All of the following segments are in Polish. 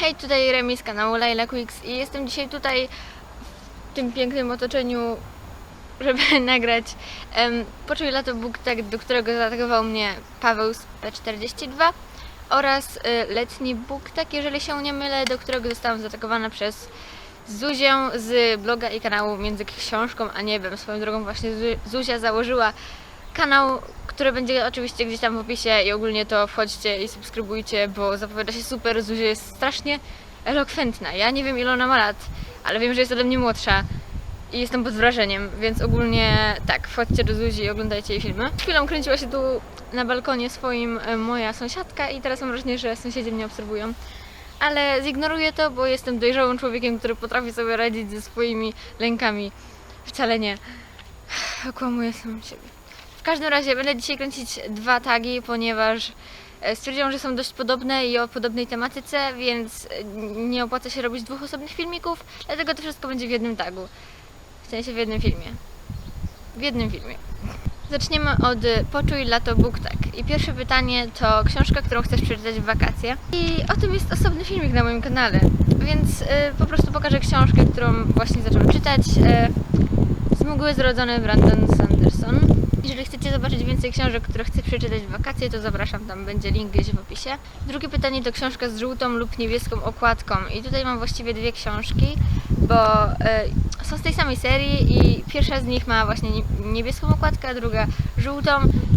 Hej, tutaj Remi z kanału Laila Quicks i jestem dzisiaj tutaj w tym pięknym otoczeniu, żeby nagrać um, Poczuj lato Bóg, tak, do którego zaatakował mnie Paweł z P42 oraz y, letni Bóg, tak, jeżeli się nie mylę, do którego zostałam zaatakowana przez Zuzię z bloga i kanału Między Książką a Niebem. Swoją drogą właśnie Zu- Zuzia założyła kanał, który będzie oczywiście gdzieś tam w opisie i ogólnie to wchodźcie i subskrybujcie, bo zapowiada się super. Zuzia jest strasznie elokwentna. Ja nie wiem ile ona ma lat, ale wiem, że jest ode mnie młodsza i jestem pod wrażeniem, więc ogólnie tak, wchodźcie do Zuzi i oglądajcie jej filmy. Chwilą kręciła się tu na balkonie swoim e, moja sąsiadka i teraz mam wrażenie, że sąsiedzi mnie obserwują. Ale zignoruję to, bo jestem dojrzałym człowiekiem, który potrafi sobie radzić ze swoimi lękami. Wcale nie. Okłamuję sam siebie. Każdym razie będę dzisiaj kręcić dwa tagi, ponieważ e, stwierdziłam, że są dość podobne i o podobnej tematyce, więc e, nie opłaca się robić dwóch osobnych filmików, dlatego to wszystko będzie w jednym tagu. W sensie w jednym filmie. W jednym filmie. Zaczniemy od y, Poczuj lato tak. I pierwsze pytanie to książka, którą chcesz przeczytać w wakacje. I o tym jest osobny filmik na moim kanale. Więc y, po prostu pokażę książkę, którą właśnie zaczęłam czytać. Y, z mgły zrodzony Brandon Sanderson. Jeżeli chcecie zobaczyć więcej książek, które chcę przeczytać w wakacje, to zapraszam, tam będzie link gdzieś w opisie. Drugie pytanie to książka z żółtą lub niebieską okładką. I tutaj mam właściwie dwie książki, bo y, są z tej samej serii i pierwsza z nich ma właśnie nie- niebieską okładkę, a druga żółtą.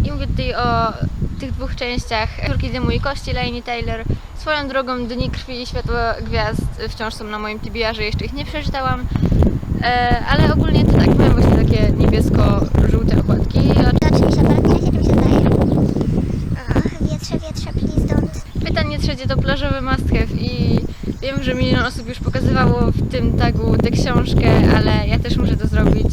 I mówię tutaj o tych dwóch częściach Córki Dymu i Kości, Laini Taylor. Swoją drogą Dni Krwi i Światło Gwiazd wciąż są na moim TBR-ze, jeszcze ich nie przeczytałam. E, ale ogólnie to tak, mają właśnie takie niebiesko-żółte okładki. To czymś opartnie się czymś oddaje. Ach, wietrze, wietrze, please don't. Pytanie trzecie to plażowy must i wiem, że milion osób już pokazywało w tym tagu tę książkę, ale ja też muszę to zrobić.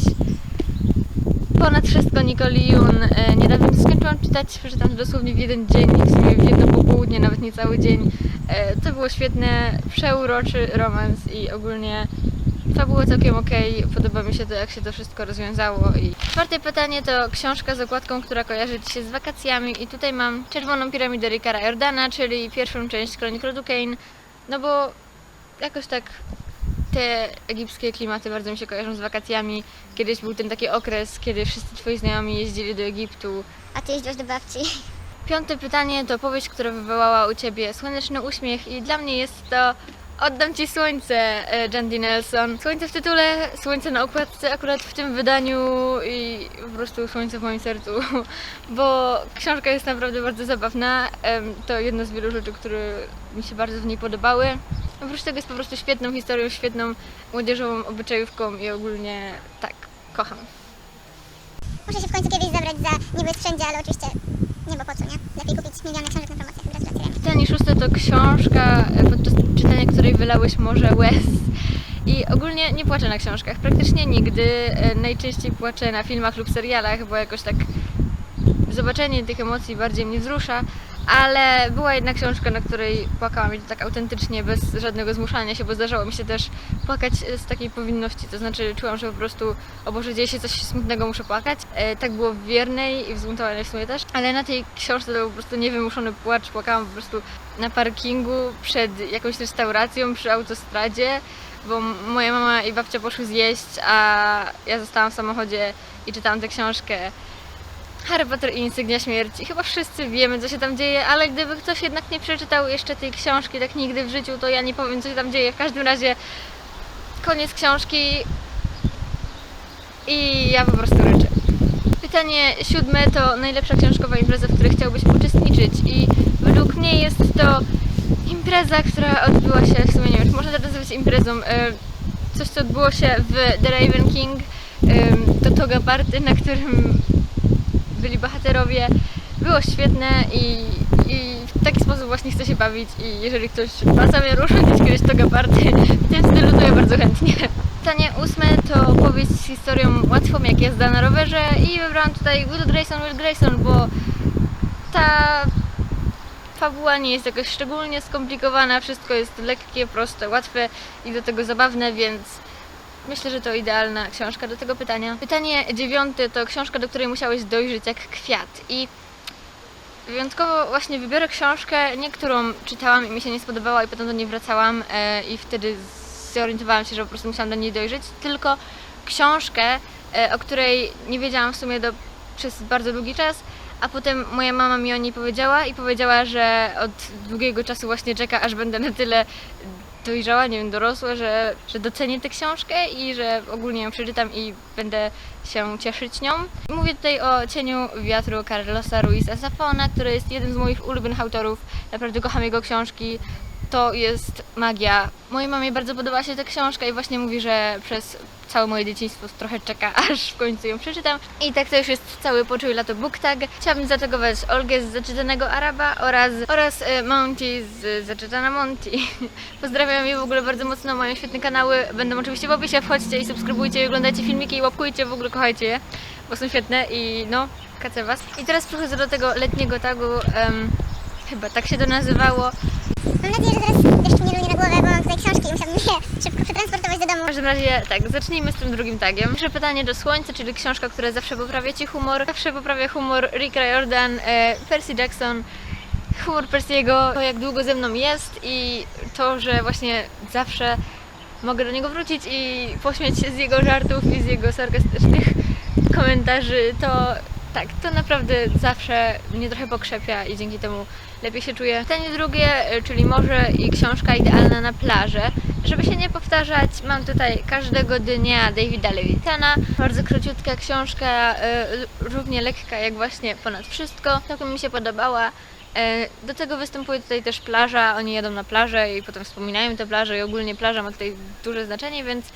Ponad wszystko Nicole Jun. E, Niedawno to skończyłam czytać, przeczytałam to dosłownie w jeden dzień, w sumie w jedno popołudnie, nawet nie cały dzień. E, To było świetne, przeuroczy romans i ogólnie fabuła całkiem okej. Podoba mi się to, jak się to wszystko rozwiązało. I czwarte pytanie to książka z okładką, która kojarzy Ci się z wakacjami. I tutaj mam Czerwoną piramidę Rickara Jordana, czyli pierwszą część Kronik Rodu Kane. No bo jakoś tak te egipskie klimaty bardzo mi się kojarzą z wakacjami. Kiedyś był ten taki okres, kiedy wszyscy Twoi znajomi jeździli do Egiptu. A ty jeździsz do babci. Piąte pytanie to powieść, która wywołała u Ciebie słoneczny uśmiech i dla mnie jest to Oddam Ci słońce, e, Jandy Nelson. Słońce w tytule, słońce na okładce akurat w tym wydaniu i po prostu słońce w moim sercu, bo książka jest naprawdę bardzo zabawna. To jedno z wielu rzeczy, które mi się bardzo w niej podobały. Oprócz tego jest po prostu świetną historią, świetną młodzieżową obyczajówką i ogólnie tak, kocham. Muszę się w końcu kiedyś zabrać za niby wszędzie, ale oczywiście nie bo po co, nie? Lepiej kupić miliony książek na. Gratulacje. Remi. Pytanie szóste to książka, e, podczas czytania której wylałeś może łez. I ogólnie nie płaczę na książkach, praktycznie nigdy. E, Najczęściej płaczę na filmach lub serialach, bo jakoś tak zobaczenie tych emocji bardziej mnie wzrusza. Ale była jedna książka, na której płakałam i to tak autentycznie, bez żadnego zmuszania się, bo zdarzało mi się też płakać e, z takiej powinności. To znaczy czułam, że po prostu, o Boże, dzieje się coś smutnego, muszę płakać. E, tak było w Wiernej i w Zbuntowanej w sumie też. Ale na tej książce to był po prostu niewymuszony płacz. Płakałam po prostu na parkingu, przed jakąś restauracją, przy autostradzie, bo moja mama i babcia poszły zjeść, a ja zostałam w samochodzie i czytałam tę książkę. Harry Potter i Insygnia Śmierci. Chyba wszyscy wiemy, co się tam dzieje, ale gdyby ktoś jednak nie przeczytał jeszcze tej książki tak nigdy w życiu, to ja nie powiem, co się tam dzieje. W każdym razie koniec książki i ja po prostu ryczę. Pytanie siódme to najlepsza książkowa impreza, w której chciałbyś uczestniczyć i według mnie jest to impreza, która odbyła się, w sumie nie wiem, można to nazywać imprezą, e, coś co odbyło się w The Raven King, em, to Toga Party, na którym byli bohaterowie. Było świetne i, i w taki sposób właśnie chcę się bawić i jeżeli ktoś ma zamiar urządzić kiedyś Toga Party w tym stylu, to ja bardzo chętnie. Pytanie ósme to powieść z historią łatwą jak jazda na rowerze i wybrałam tutaj Will Grayson, Will Grayson, bo ta fabuła nie jest jakoś szczególnie skomplikowana, wszystko jest lekkie, proste, łatwe i do tego zabawne, więc myślę, że to idealna książka do tego pytania. Pytanie dziewiąte to książka, do której musiałeś dojrzeć jak kwiat i Wyjątkowo właśnie wybiorę książkę, nie którą czytałam i mi się nie spodobała i potem do niej wracałam e, i wtedy zorientowałam się, że po prostu musiałam do niej dojrzeć, tylko książkę, e, o której nie wiedziałam w sumie do, przez bardzo długi czas, a potem moja mama mi o niej powiedziała i powiedziała, że od długiego czasu właśnie czeka, aż będę na tyle dojrzała, nie wiem, dorosła, że, że docenię tę książkę i że ogólnie ją przeczytam i będę się cieszyć nią. Mówię tutaj o Cieniu Wiatru Carlosa Ruiza Zafona, który jest jeden z moich ulubionych autorów. Naprawdę kocham jego książki. To jest magia. Mojej mamie bardzo podobała się ta książka i właśnie mówi, że przez całe moje dzieciństwo trochę czeka, aż w końcu ją przeczytam. I tak to już jest cały poczuj lato book tag. Chciałabym zatagować Olgę z Zaczytanego Araba oraz, oraz e, Monty z Zaczytana Monty. Pozdrawiam je w ogóle bardzo mocno, mają świetne kanały. Będą oczywiście w opisie, wchodźcie i subskrybujcie, i oglądajcie filmiki i łapkujcie, w ogóle kochajcie je, bo są świetne i no, kacę was. I teraz przechodzę do tego letniego tagu, em, chyba tak się to nazywało. Mam nadzieję, że teraz deszcz nie runie na głowę, bo mam tutaj książki i musiałabym je szybko przetransportować do domu. W każdym razie tak, zacznijmy z tym drugim tagiem. Pierwsze pytanie do Słońca, czyli książka, która zawsze poprawia Ci humor. Zawsze poprawia humor Rick Riordan, e, Percy Jackson. Humor Percy'ego, to jak długo ze mną jest i to, że właśnie zawsze mogę do niego wrócić i pośmiać się z jego żartów i z jego sarkastycznych komentarzy, to tak, to naprawdę zawsze mnie trochę pokrzepia i dzięki temu lepiej się czuję. Pytanie drugie, y, czyli morze i książka idealna na plażę. Żeby się nie powtarzać, mam tutaj każdego dnia Davida Levitana. Bardzo króciutka książka, y, równie lekka jak właśnie ponad wszystko. Całkiem mi się podobała. E, Do tego występuje tutaj też plaża, oni jadą na plażę i potem wspominają tę plażę i ogólnie plaża ma tutaj duże znaczenie, więc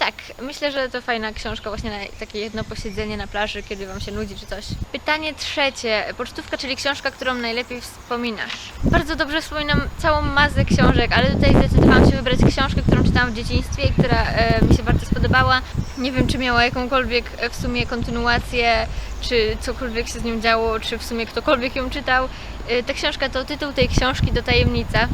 tak, myślę, że to fajna książka właśnie na takie jedno posiedzenie na plaży, kiedy Wam się nudzi czy coś. Pytanie trzecie. Pocztówka, czyli książka, którą najlepiej wspominasz. Bardzo dobrze wspominam całą masę książek, ale tutaj zdecydowałam się wybrać książkę, którą czytałam w dzieciństwie i która e, mi się bardzo spodobała. Nie wiem, czy miała jakąkolwiek e, w sumie kontynuację, czy cokolwiek się z nią działo, czy w sumie ktokolwiek ją czytał. E, ta książka to tytuł tej książki to Tajemnica.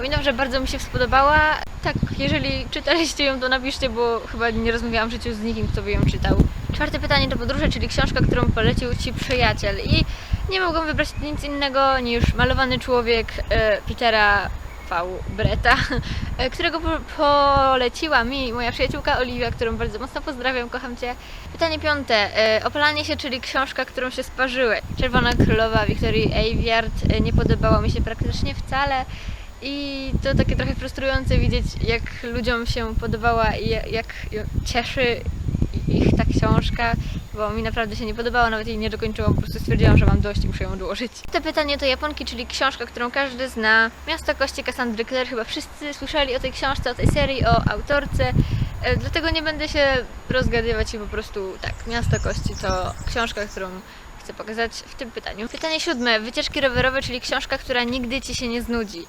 Pamiętam, że bardzo mi się spodobała. Tak, jeżeli czytaliście ją, to napiszcie, bo chyba nie rozmawiałam w życiu z nikim, kto by ją czytał. Czwarte pytanie to podróże, czyli książka, którą polecił Ci przyjaciel. I nie mogłam wybrać nic innego niż Malowany Człowiek e, Petera V. Breta, e, którego po- poleciła mi moja przyjaciółka Oliwia, którą bardzo mocno pozdrawiam, kocham Cię. Pytanie piąte. E, Opalanie się, czyli książka, którą się sparzyły. Czerwona Królowa Wiktorii Aveyard e, nie podobała mi się praktycznie wcale. I to takie trochę frustrujące widzieć, jak ludziom się podobała i ja- jak cieszy ich ta książka, bo mi naprawdę się nie podobała, nawet jej nie dokończyłam, po prostu stwierdziłam, że mam dość i muszę ją odłożyć. To pytanie to Japonki, czyli książka, którą każdy zna. Miasto Kości Cassandry Clare, chyba wszyscy słyszeli o tej książce, o tej serii, o autorce, e, dlatego nie będę się rozgadywać i po prostu tak, Miasto Kości to książka, którą chcę pokazać w tym pytaniu. Pytanie siódme. Wycieczki rowerowe, czyli książka, która nigdy Ci się nie znudzi.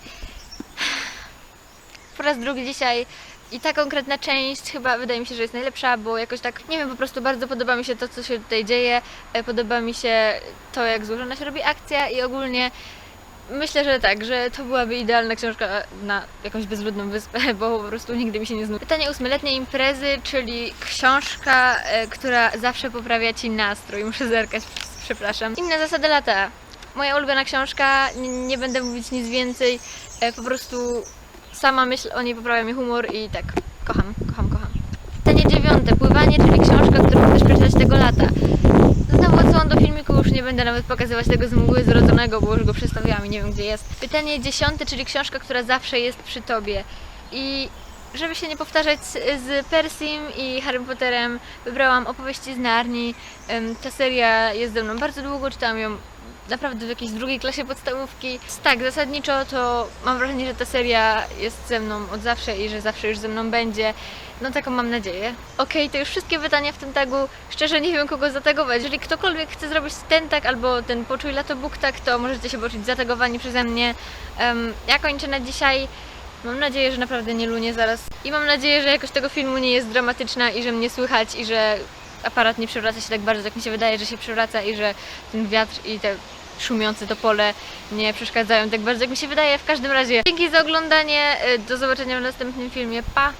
Po raz drugi dzisiaj i ta konkretna część chyba wydaje mi się, że jest najlepsza, bo jakoś tak, nie wiem, po prostu bardzo podoba mi się to, co się tutaj dzieje, e, podoba mi się to, jak złożona się robi akcja i ogólnie myślę, że tak, że to byłaby idealna książka na jakąś bezludną wyspę, bo po prostu nigdy mi się nie znudzi. Pytanie ósmyletniej imprezy, czyli książka, e, która zawsze poprawia Ci nastrój. Muszę zerkać, przepraszam. Inne zasady lata. Moja ulubiona książka, nie będę mówić nic więcej, e, po prostu sama myśl o niej poprawia mi humor i tak, kocham, kocham, kocham. Pytanie dziewiąte, pływanie, czyli książka, którą chcesz przeczytać tego lata. Znowu odsyłam do filmiku, już nie będę nawet pokazywać tego z mgły zrodzonego, bo już go przestawiałam i nie wiem gdzie jest. Pytanie dziesiąte, czyli książka, która zawsze jest przy tobie. I żeby się nie powtarzać z, Persim i Harry Potterem, wybrałam opowieści z Narni. Ta seria jest ze mną bardzo długo, czytałam ją naprawdę w jakiejś drugiej klasie podstawówki. Tak, zasadniczo to mam wrażenie, że ta seria jest ze mną od zawsze i że zawsze już ze mną będzie. No taką mam nadzieję. Okej, to już wszystkie pytania w tym tagu. Szczerze nie wiem kogo zatagować. Jeżeli ktokolwiek chce zrobić ten tag albo ten poczuj lato book tag, to możecie się poczuć zatagowani przeze mnie. Em, ja kończę na dzisiaj. Mam nadzieję, że naprawdę nie lunie zaraz. I mam nadzieję, że jakość tego filmu nie jest dramatyczna i że mnie słychać i że aparat nie przewraca się tak bardzo, jak mi się wydaje, że się przewraca i że ten wiatr i te szumiące to pole nie przeszkadzają tak bardzo, jak mi się wydaje. W każdym razie dzięki za oglądanie. y, Do zobaczenia w następnym filmie. Pa!